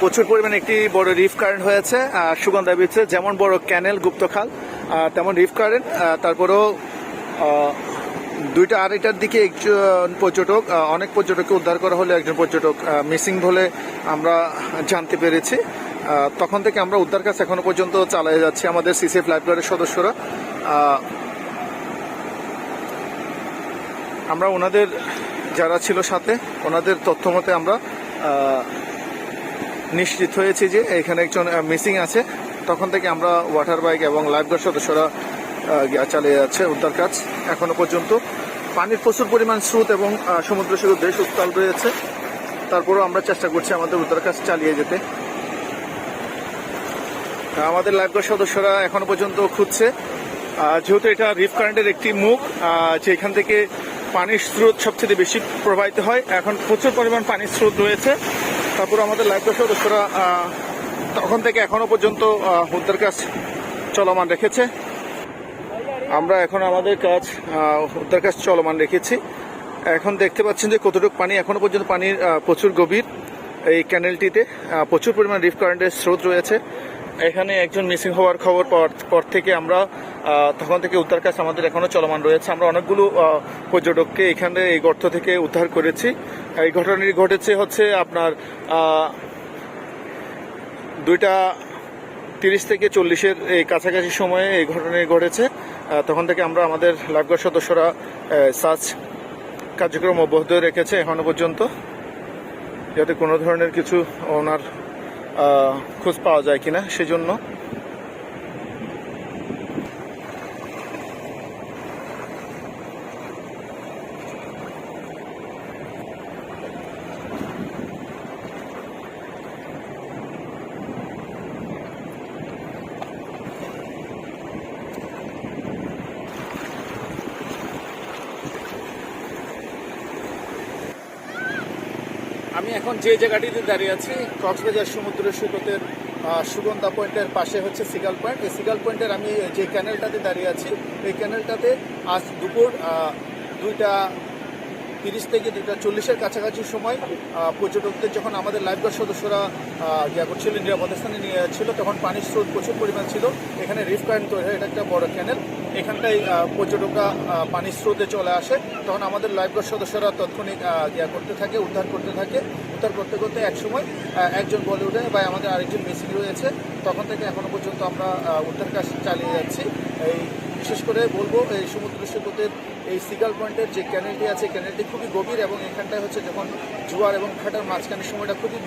প্রচুর পরিমাণে একটি বড় রিফ কারেন্ট হয়েছে সুগন্ধা বিচে যেমন বড় ক্যানেল গুপ্তখাল তেমন রিফ কারেন্ট তারপরেও দুইটা আড়াইটার দিকে একজন পর্যটক অনেক পর্যটককে উদ্ধার করা হলে একজন পর্যটক মিসিং বলে আমরা জানতে পেরেছি। তখন থেকে আমরা উদ্ধার কাজ এখনও পর্যন্ত চালিয়ে যাচ্ছি আমাদের সিসিএফ লাইফগার্ডের সদস্যরা। আমরা ওনাদের, যারা ছিল সাথে, ওনাদের তথ্য মতে আমরা নিশ্চিত হয়েছি যে এখানে একজন মিসিং আছে। তখন থেকে আমরা ওয়াটার বাইক এবং লাইফগার্ড সদস্যরা চালিয়ে যাচ্ছে উদ্ধার কাজ এখনও পর্যন্ত। পানির প্রচুর পরিমাণ স্রোত এবং সমুদ্র সৈকত বেশ উত্তাল রয়েছে। তারপরেও আমরা চেষ্টা করছি আমাদের উদ্ধার কাজ চালিয়ে যেতে। আমাদের লাইফগার্ড সদস্যরা এখনও পর্যন্ত খুঁজছে। যেহেতু এটা রিফ কারেন্টের একটি মুখ যেখান থেকে পানির স্রোত সবচেয়ে বেশি প্রবাহিত হয়, এখন প্রচুর পরিমাণ পানির স্রোত রয়েছে। তারপর আমাদের লাইফ সদস্যরা তখন থেকে এখনও পর্যন্ত হুদ্দার কাজ চলমান রেখেছে। আমরা এখন আমাদের কাজ উদ্ধার কাজ চলমান রেখেছি। এখন দেখতে পাচ্ছেন যে কতটুকু পানি এখনও পর্যন্ত পানির প্রচুর গভীর এই ক্যানেলটিতে প্রচুর পরিমাণ রিফ কারেন্টের স্রোত রয়েছে। এখানে একজন মিসিং হওয়ার খবর পর থেকে আমরা তখন থেকে উদ্ধার কাজ আমাদের এখনও চলমান রয়েছে। আমরা অনেকগুলো পর্যটককে এখানে এই গর্ত থেকে উদ্ধার করেছি। এই ঘটনাটি ঘটেছে হচ্ছে আপনার দুইটা তিরিশ থেকে চল্লিশের এই কাছাকাছি সময়ে এই ঘটনাটি ঘটেছে। তখন থেকে আমরা আমাদের লাইফগার্ড সদস্যরা সার্চ কার্যক্রম অব্যাহত রেখেছে এখনও পর্যন্ত। যাতে কোনো ধরনের কিছু ওনার খোঁজ পাওয়া যায় কিনা সেজন্য। আমি এখন যে জায়গাটিতে দাঁড়িয়ে আছি, কক্সবাজার সমুদ্র সৈকতের সুগন্ধা পয়েন্টের পাশে হচ্ছে সিগাল পয়েন্ট। এই সিগাল পয়েন্টের আমি যে ক্যানেলটাতে দাঁড়িয়ে আছি, এই ক্যানেলটাতে আজ দুপুর দুইটা তিরিশ থেকে দুইটা চল্লিশের কাছাকাছি সময় পর্যটকদের যখন আমাদের লাইফগার্ড সদস্যরা ইয়া করছিলেন নিরাপদ স্থানে নিয়ে ছিল তখন পানির স্রোত প্রচুর পরিমাণ ছিল। এখানে রিফ কারেন্ট তৈরি হয়, এটা একটা বড় ক্যানেল এখানটায় পর্যটকরা পানির স্রোতে চলে আসে। তখন আমাদের লাইফগার্ড সদস্যরা তৎক্ষণিক ইয়া করতে থাকে, উদ্ধার করতে থাকে। উদ্ধার করতে করতে এক সময় একজন বলিউডে বা আমাদের আরেকজন মিসিং রয়েছে। তখন থেকে এখনও পর্যন্ত আমরা উদ্ধার কাজ চালিয়ে যাচ্ছি। এই বিশেষ করে বলব, এই সমুদ্র সৈকতের এই সিগাল পয়েন্টের যে ক্যানেলটি আছে ক্যানেলটি খুবই গভীর এবং এখানটায় হচ্ছে যখন জোয়ার এবং ভাটার মাঝখানের সময়টা খুবই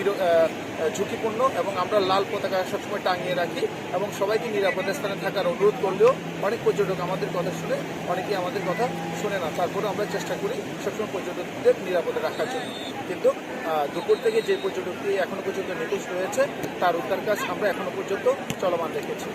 ঝুঁকিপূর্ণ এবং আমরা লাল পতাকা সবসময় টাঙিয়ে রাখি এবং সবাইকে নিরাপদ স্থানে থাকার অনুরোধ করলেও অনেক পর্যটক আমাদের কথা শুনে, অনেকেই আমাদের কথা শুনে না। তারপরে আমরা চেষ্টা করি সবসময় পর্যটকদের নিরাপদে রাখার জন্য। কিন্তু দুপুর থেকে যে পর্যটকটি এখনও পর্যন্ত নিখোঁজ রয়েছে, তার উদ্ধার কাজ আমরা এখনও পর্যন্ত চলমান রেখেছি।